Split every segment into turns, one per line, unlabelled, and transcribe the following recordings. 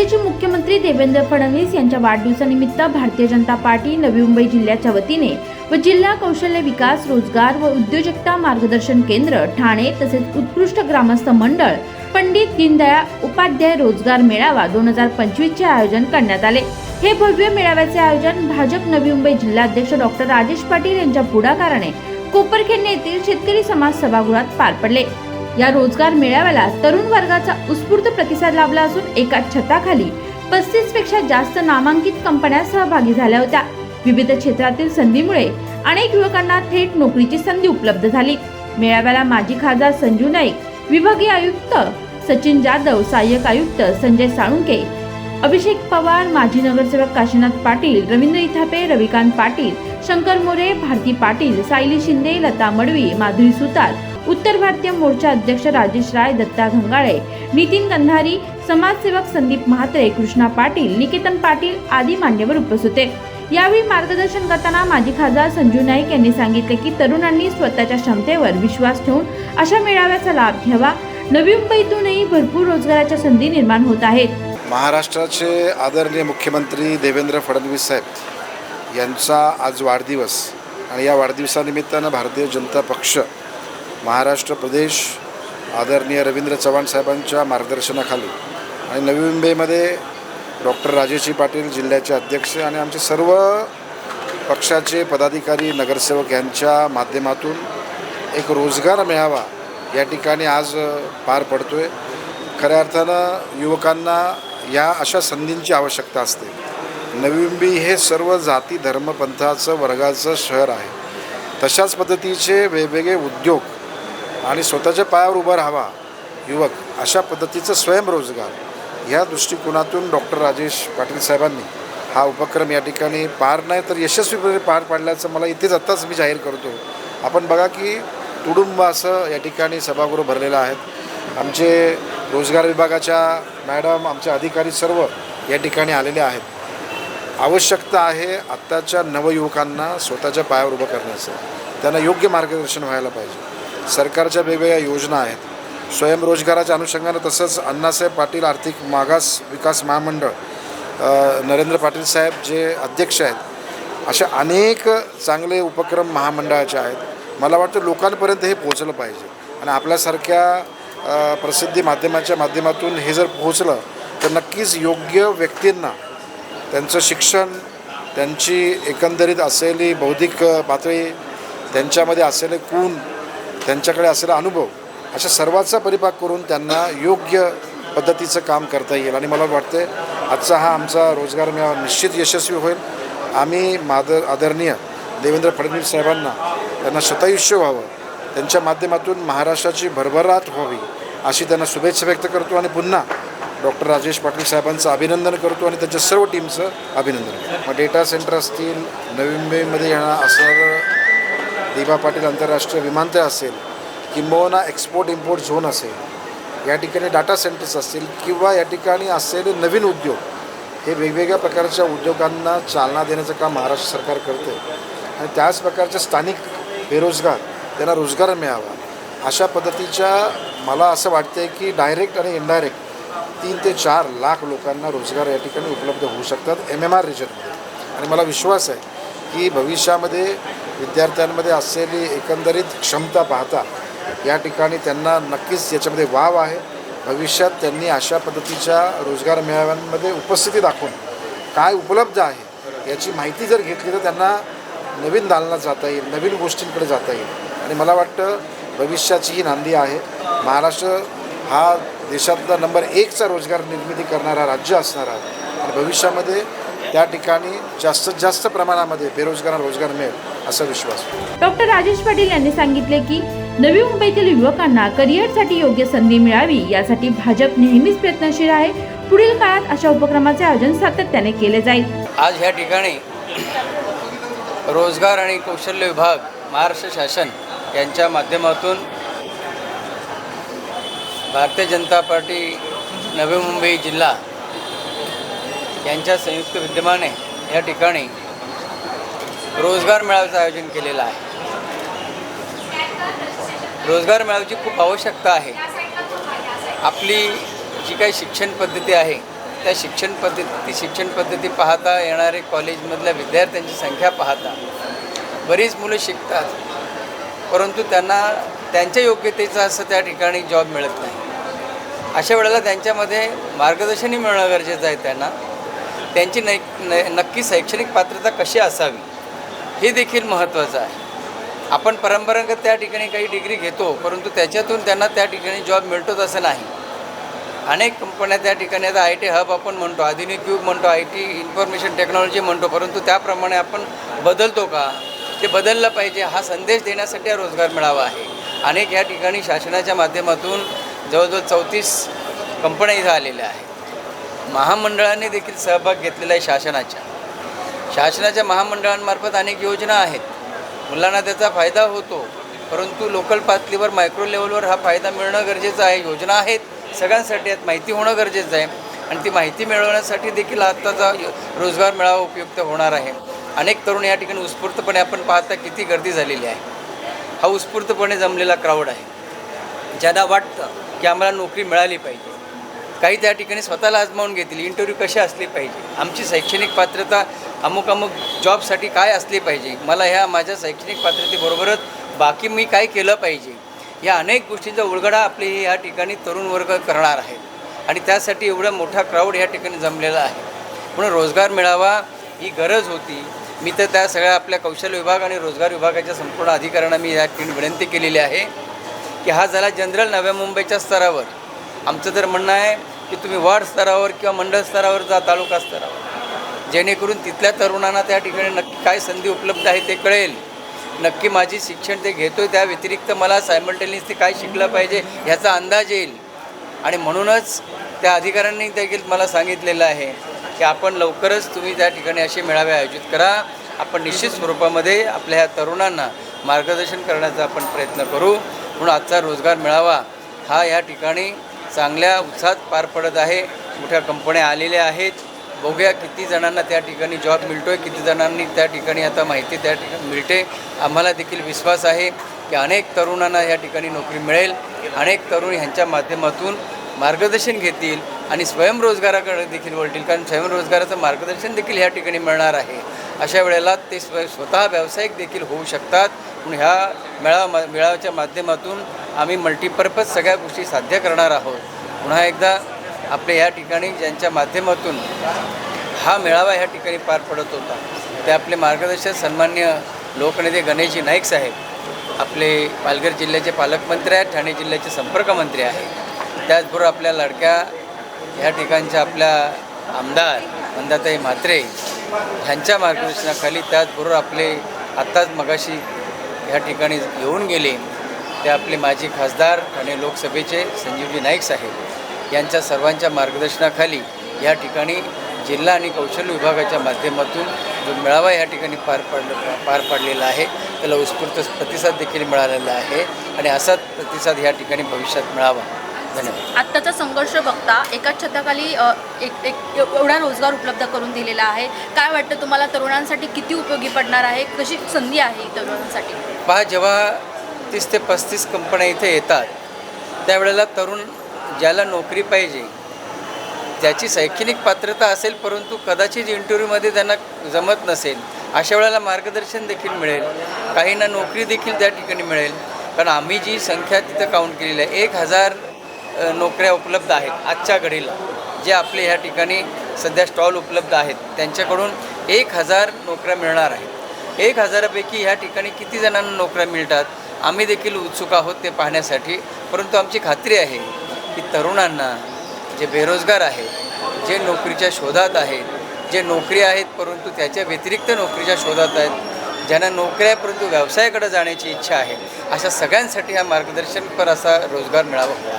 राज्याचे मुख्यमंत्री देवेंद्र फडणवीस यांच्या वाढदिवसानिमित्त भारतीय जनता पार्टी नवी मुंबई जिल्ह्याच्या वतीने व जिल्हा कौशल्य विकास रोजगार व उद्योजकता मार्गदर्शन केंद्र ठाणे तसेच उत्कृष्ट ग्रामस्थ मंडळ पंडित दीनदयाळ उपाध्याय रोजगार मेळावा दोन हजार पंचवीसचे आयोजन करण्यात आले. हे भव्य मेळाव्याचे आयोजन भाजप नवी मुंबई जिल्हाध्यक्ष डॉक्टर राजेश पाटील यांच्या पुढाकाराने कोपरखेडणे येथील शेतकरी समाज सभागृहात पार पडले. या रोजगार मेळाव्याला तरुण वर्गाचा उत्स्फूर्त प्रतिसाद लाभला असून एका छताखाली पस्तीसपेक्षा जास्त नामांकित कंपन्या सहभागी झाल्या होत्या. विविध क्षेत्रातील संधीमुळे अनेक युवकांना थेट नोकरीची संधी उपलब्ध झाली. मेळाव्याला माजी खासदार संजू नाईक विभागीय आयुक्त सचिन जाधव सहाय्यक आयुक्त संजय साळुंके अभिषेक पवार माजी नगरसेवक काशीनाथ पाटील रवींद्र इथापे रविकांत पाटील शंकर मोरे भारती पाटील सायली शिंदे लता मडवी माधुरी सुतार उत्तर भारतीय मोर्चा अध्यक्ष राजेश राय दत्ता घंगाळे नितीन गंधारी समाजसेवक संदीप म्हात्रे कृष्णा पाटील निकेतन पाटील आदी मान्यवर उपस्थित होते. यावेळी मार्गदर्शन करताना माजी खासदार संजू नाईक यांनी सांगितले की तरुणांनी स्वतःच्या क्षमतेवर विश्वास ठेवून अशा मेळाव्याचा लाभ घ्यावा. नवी मुंबईतूनही भरपूर रोजगाराच्या संधी निर्माण होत आहेत.
महाराष्ट्राचे आदरणीय मुख्यमंत्री देवेंद्र फडणवीस साहेब यांचा आज वाढदिवस आणि या वाढदिवसानिमित्तानं भारतीय जनता पक्ष महाराष्ट्र प्रदेश आदरणीय रवींद्र चव्हाण साहेबांच्या मार्गदर्शनाखाली. आणि नवी मुंबईमध्ये डॉक्टर राजेशी पाटील जिल्ह्याचे अध्यक्ष आणि आमचे सर्व पक्षाचे पदाधिकारी नगरसेवक यांच्या माध्यमातून एक रोजगार मिळावा या ठिकाणी आज पार पडतो आहे खऱ्या अर्थानं युवकांना या अशा संधींची आवश्यकता असते. नवी मुंबई हे सर्व जाती धर्म पंथाचं वर्गाचं शहर आहे. तशाच पद्धतीचे वेगवेगळे उद्योग आणि स्वतःच्या पायावर उभा राहावा. युवक अशा पद्धतीचं स्वयंरोजगार ह्या दृष्टिकोनातून डॉक्टर राजेश पाटील साहेबांनी हा उपक्रम या ठिकाणी पार नाही तर यशस्वीपणे पार पाडल्याचं मला इथेच आत्ताच मी जाहीर करतो. आपण बघा की तुडुंब असं या ठिकाणी सभागृह भरलेलं आहेत आमचे रोजगार विभागाच्या मॅडम आमचे अधिकारी सर्व या ठिकाणी आलेले आहेत. आवश्यकता आहे आत्ताच्या नवयुवकांना स्वतःच्या पायावर उभं करण्याचं. त्यांना योग्य मार्गदर्शन व्हायला पाहिजे. सरकारच्या वेगवेगळ्या योजना आहेत. स्वयंरोजगाराच्या अनुषंगानं तसंच अण्णासाहेब पाटील आर्थिक मागास विकास महामंडळ नरेंद्र पाटील साहेब जे अध्यक्ष आहेत अशा अनेक चांगले उपक्रम महामंडळाचे आहेत. मला वाटतं लोकांपर्यंत हे पोहोचलं पाहिजे. आणि आपल्यासारख्या प्रसिद्धी माध्यमाच्या माध्यमातून हे जर पोहोचलं तर नक्कीच योग्य व्यक्तींना त्यांचं शिक्षण त्यांची एकंदरीत असलेली बौद्धिक पातळी त्यांच्यामध्ये असलेले गुण त्यांच्याकडे असलेला अनुभव अशा सर्वाचा परिपाक करून त्यांना योग्य पद्धतीचं काम करता येईल. आणि मला वाटते आजचा हा आमचा रोजगार मेळावा निश्चित यशस्वी होईल. आम्ही मादर आदरणीय देवेंद्र फडणवीस साहेबांना त्यांना शतायुष्य व्हावं त्यांच्या माध्यमातून महाराष्ट्राची भरभराट व्हावी अशी त्यांना शुभेच्छा व्यक्त करतो. आणि पुन्हा डॉक्टर राजेश पाटील साहेबांचं अभिनंदन करतो आणि त्यांच्या सर्व टीमचं अभिनंदन मग डेटा सेंटर असतील नवी मुंबईमध्ये येणार असणारं दिभा पाटील आंतरराष्ट्रीय विमानतळ असेल किंबहुना एक्सपोर्ट इम्पोर्ट झोन असेल या ठिकाणी डाटा सेंटर्स असतील किंवा या ठिकाणी असलेले नवीन उद्योग हे वेगवेगळ्या प्रकारच्या उद्योगांना चालना देण्याचं काम महाराष्ट्र सरकार करते आणि त्याच प्रकारच्या स्थानिक बेरोजगार त्यांना रोजगार मिळावा. अशा पद्धतीच्या मला असं वाटतं की डायरेक्ट आणि इनडायरेक्ट तीन ते चार लाख लोकांना रोजगार या ठिकाणी उपलब्ध होऊ शकतात एम एम आर रिजनमध्ये आणि मला विश्वास आहे की भविष्यामध्ये विद्यार्थ्यांमध्ये असलेली एकंदरीत क्षमता पाहता या ठिकाणी त्यांना नक्कीच याच्यामध्ये वाव आहे. भविष्यात त्यांनी अशा पद्धतीच्या रोजगार मेळाव्यांमध्ये उपस्थिती दाखवून काय उपलब्ध आहे याची माहिती जर घेतली तर त्यांना नवीन दालनात जाता येईल नवीन गोष्टींकडे जाता येईल. आणि मला वाटतं भविष्याची ही नांदी आहे. महाराष्ट्र हा देशातला नंबर एकचा रोजगार निर्मिती करणारा राज्य असणार आहे आणि भविष्यामध्ये त्या ठिकाणी जास्तीत जास्त प्रमाणामध्ये बेरोजगारांना रोजगार मिळेल असा विश्वास.
डॉक्टर राजेश पाटील यांनी सांगितले की नवी मुंबईतील युवकांना करिअरसाठी योग्य संधी मिळावी यासाठी भाजप नेहमीच प्रयत्नशील आहे. पुढील काळात अशा उपक्रमाचे आयोजन सातत्याने केले जाईल.
आज ह्या ठिकाणी रोजगार आणि कौशल्य विभाग महाराष्ट्र शासन यांच्या माध्यमातून भारतीय जनता पार्टी नवी मुंबई जिल्हा यांच्या संयुक्त विद्यमाने या ठिकाणी रोजगार मेळाव्याचं आयोजन केलेलं आहे. रोजगार मेळाव्याची खूप आवश्यकता आहे. आपली जी काही शिक्षण पद्धती आहे त्या शिक्षण पद्धती शिक्षण पद्धती पाहता येणारे कॉलेजमधल्या विद्यार्थ्यांची संख्या पाहता बरीच मुलं शिकतात परंतु त्यांना त्यांच्या योग्यतेचा असं त्या ठिकाणी जॉब मिळत नाही. अशा वेळेला त्यांच्यामध्ये मार्गदर्शनही मिळणं गरजेचं आहे त्यांना. त्यांची नै नक्की शैक्षणिक पात्रता कशी असावी हे देखील महत्त्वाचं आहे. आपण परंपरागत त्या ठिकाणी काही डिग्री घेतो परंतु त्याच्यातून त्यांना त्या ठिकाणी जॉब मिळतोच असं नाही. अनेक कंपन्या त्या ठिकाणी आता आय टी हब आपण म्हणतो आधुनिक युग म्हणतो आय टी इन्फॉर्मेशन टेक्नॉलॉजी म्हणतो परंतु त्याप्रमाणे आपण बदलतो का? ते बदललं पाहिजे हा संदेश देण्यासाठी हा रोजगार मिळावा आहे. अनेक या ठिकाणी शासनाच्या माध्यमातून जवळजवळ चौतीस कंपन्या इथं आलेल्या आहेत. महामंडळाने देखील सहभाग घेतलेला आहे शासनाच्या. शासनाच्या महामंडळांमार्फत अनेक योजना आहेत. मुलांना त्याचा फायदा होतो परंतु लोकल पातळीवर मायक्रो लेवलवर हा फायदा मिळणं गरजेचं आहे. योजना आहेत सगळ्यांसाठी आहेत माहिती होणं गरजेचं आहे. आणि ती माहिती मिळवण्यासाठी देखील आत्ताचा रोजगार मेळावा उपयुक्त होणार आहे. अनेक तरुण या ठिकाणी उत्स्फूर्तपणे आपण पाहता किती गर्दी झालेली आहे. हा उत्स्फूर्तपणे जमलेला क्राऊड आहे. ज्यांना वाटतं की आम्हाला नोकरी मिळाली पाहिजे. काही त्या ठिकाणी स्वतःला आजमावून घेतील. इंटरव्ह्यू कशी असली पाहिजे? आमची शैक्षणिक पात्रता अमुक अमुक जॉबसाठी काय असली पाहिजे? मला ह्या माझ्या शैक्षणिक पात्रतेबरोबरच बाकी मी काय केलं पाहिजे? या अनेक गोष्टींचा उलगडा आपले हे या ठिकाणी तरुण वर्ग करणार आहेत आणि त्यासाठी एवढा मोठा क्राऊड या ठिकाणी जमलेला आहे. म्हणून रोजगार मिळावा ही गरज होती. मी तर त्या सगळ्या आपल्या कौशल्य विभाग आणि रोजगार विभागाच्या संपूर्ण अधिकाऱ्यांना मी या ठिकाणी विनंती केलेली आहे की हा झाला जनरल नव्या मुंबईच्या स्तरावर. आमचं तर म्हणणं आहे की तुम्ही वार्ड स्तरावर किंवा मंडळ स्तरावर जा तालुका स्तरावर. जेणेकरून तिथल्या तरुणांना त्या ठिकाणी नक्की काय संधी उपलब्ध आहे ते कळेल. नक्की माझी शिक्षण ते घेतो त्या व्यतिरिक्त मला सायमल्टेनियसली काय शिकलं पाहिजे ह्याचा अंदाज येईल. आणि म्हणूनच त्या अधिकाऱ्यांनी देखील मला सांगितलेलं आहे की आपण लवकरच तुम्ही त्या ठिकाणी असे मेळावे आयोजित करा. आपण निश्चित स्वरूपामध्ये आपल्या ह्या तरुणांना मार्गदर्शन करण्याचा आपण प्रयत्न करू. म्हणून आजचा रोजगार मिळावा हा या ठिकाणी चांगल्या उत्साहात पार पडत आहे. मोठ्या कंपन्या आलेल्या आहेत. बघूया किती जणांना त्या ठिकाणी जॉब मिळतो आहे किती जणांनी त्या ठिकाणी आता माहिती त्या ठिकाणी मिळते. आम्हाला देखील विश्वास आहे की अनेक तरुणांना या ठिकाणी नोकरी मिळेल. अनेक तरुण ह्यांच्या माध्यमातून मार्गदर्शन घेतील आणि स्वयंरोजगाराकडे देखील वळतील. कारण स्वयंरोजगाराचं मार्गदर्शन देखील ह्या ठिकाणी मिळणार आहे. अशा वेळेला ते स्व स्वतः व्यावसायिक देखील होऊ शकतात. पण ह्या मेळावा मेळाव्याच्या माध्यमातून आम्ही मल्टीपर्पज सगळ्या गोष्टी साध्य करणार आहोत. पुन्हा एकदा आपल्या या ठिकाणी ज्यांच्या माध्यमातून हा मेळावा ह्या ठिकाणी पार पडत होता ते आपले मार्गदर्शक सन्मान्य लोकनेते गणेशजी नाईक साहेब आपले पालघर जिल्ह्याचे पालकमंत्री आहेत ठाणे जिल्ह्याचे संपर्कमंत्री आहेत. त्याचबरोबर आपल्या लडक्या ह्या ठिकाणच्या आपल्या आमदार मंदाताई म्हात्रे ह्यांच्या मार्गदर्शनाखाली त्याचबरोबर आपले आत्ताच मगाशी ह्या ठिकाणी येऊन गेले ते आपले माजी खासदार ठाणे लोकसभेचे संजीवजी नाईक साहेब यांच्या सर्वांच्या मार्गदर्शनाखाली या ठिकाणी जिल्हा आणि कौशल्य विभागाच्या माध्यमातून जो मेळावा या ठिकाणी पार पडलं पार पाडलेला आहे त्याला उत्स्फूर्त प्रतिसाद देखील मिळालेला आहे आणि असाच प्रतिसाद या ठिकाणी भविष्यात मिळावा. धन्यवाद.
आत्ताचा संघर्ष बघता एकाच छताखाली एक एक एवढा रोजगार उपलब्ध करून दिलेला आहे. काय वाटतं तुम्हाला तरुणांसाठी किती उपयोगी पडणार आहे? कशी संधी आहे तरुणांसाठी?
पहा जेव्हा तीस ते पस्तीस कंपन्या इथे येतात त्यावेळेला तरुण ज्याला नोकरी पाहिजे त्याची शैक्षणिक पात्रता असेल परंतु कदाचित इंटरव्ह्यूमध्ये त्यांना जमत नसेल अशा वेळेला मार्गदर्शन देखील मिळेल. काहींना नोकरी देखील त्या ठिकाणी मिळेल. कारण आम्ही जी संख्या तिथं काउंट केलेली आहे एक हजार नोकऱ्या उपलब्ध आहेत आजच्या घडीला जे आपले ह्या ठिकाणी सध्या स्टॉल उपलब्ध आहेत. त्यांच्याकडून एक हजार नोकऱ्या मिळणार आहेत. एक हजारापैकी ह्या ठिकाणी किती जणांना नोकऱ्या मिळतात? आम्ही देखील उत्सुक आहोत ते पाहण्यासाठी. परंतु आमची खात्री आहे की तरुणांना जे बेरोजगार आहेत जे नोकरीच्या शोधात आहेत जे नोकरी आहेत परंतु त्याच्या व्यतिरिक्त नोकरीच्या शोधात आहेत ज्यांना नोकऱ्या आहे परंतु व्यवसायाकडे जाण्याची इच्छा आहे अशा सगळ्यांसाठी हा मार्गदर्शनपर असा रोजगार मिळावा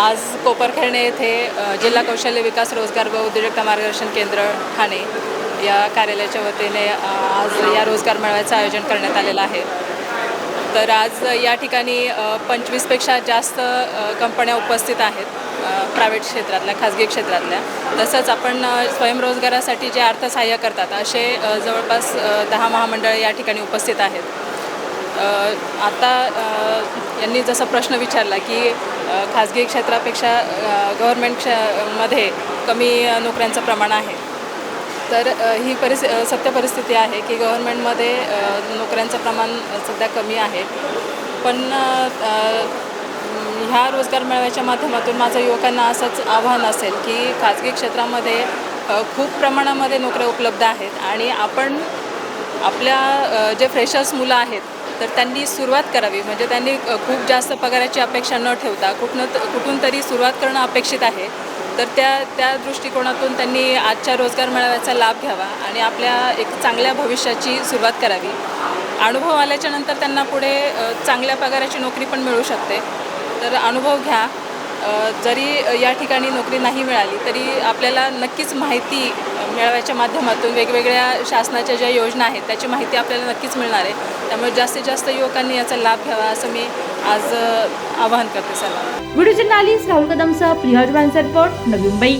आज कोपरखैरणे येथे जिल्हा कौशल्य विकास रोजगार व उद्योजकता मार्गदर्शन केंद्र ठाणे. या कार्यालयाच्या वतीने आज या रोजगार मेळाव्याचं आयोजन करण्यात आलेलं आहे. तर आज या ठिकाणी पंचवीसपेक्षा जास्त कंपन्या उपस्थित आहेत प्रायव्हेट क्षेत्रातल्या खाजगी क्षेत्रातल्या. तसंच आपण स्वयंरोजगारासाठी जे अर्थसहाय्य करतात असे जवळपास दहा महामंडळ या ठिकाणी उपस्थित आहेत. आता यांनी जसा प्रश्न विचारला की खाजगी क्षेत्रापेक्षा गव्हर्मेंट क्षमध्ये कमी नोकऱ्यांचं प्रमाण आहे. तर ही परिस सत्य परिस्थिती आहे की गव्हर्मेंटमध्ये नोकऱ्यांचं प्रमाण सध्या कमी आहे. पण ह्या रोजगार मेळाव्याच्या माध्यमातून माझं युवकांना असंच आव्हान असेल की खाजगी क्षेत्रामध्ये खूप प्रमाणामध्ये नोकऱ्या उपलब्ध आहेत आणि आपण आपल्या जे फ्रेशर्स मुलं आहेत तर त्यांनी सुरुवात करावी. म्हणजे त्यांनी खूप जास्त पगाराची अपेक्षा न ठेवता कुठनं कुठून तरी सुरुवात करणं अपेक्षित आहे. तर त्या त्या दृष्टिकोनातून त्यांनी आजच्या रोजगार मेळाव्याचा लाभ घ्यावा आणि आपल्या एक चांगल्या भविष्याची सुरुवात करावी. अनुभव आल्याच्यानंतर त्यांना पुढे चांगल्या पगाराची नोकरी पण मिळू शकते. तर अनुभव घ्या. जरी या ठिकाणी नोकरी नाही मिळाली तरी आपल्याला नक्कीच माहिती मेळाव्याच्या माध्यमातून वेगवेगळ्या शासनाच्या ज्या योजना आहेत त्याची माहिती आपल्याला नक्कीच मिळणार आहे. त्यामुळे जास्तीत जास्त युवकांनी याचा लाभ घ्यावा असं मी आज आवाहन करते सर्वांना
व्हिडिओ जर्नालिस्ट राहुल कदमसह प्रिया रिपोर्ट नवी मुंबई.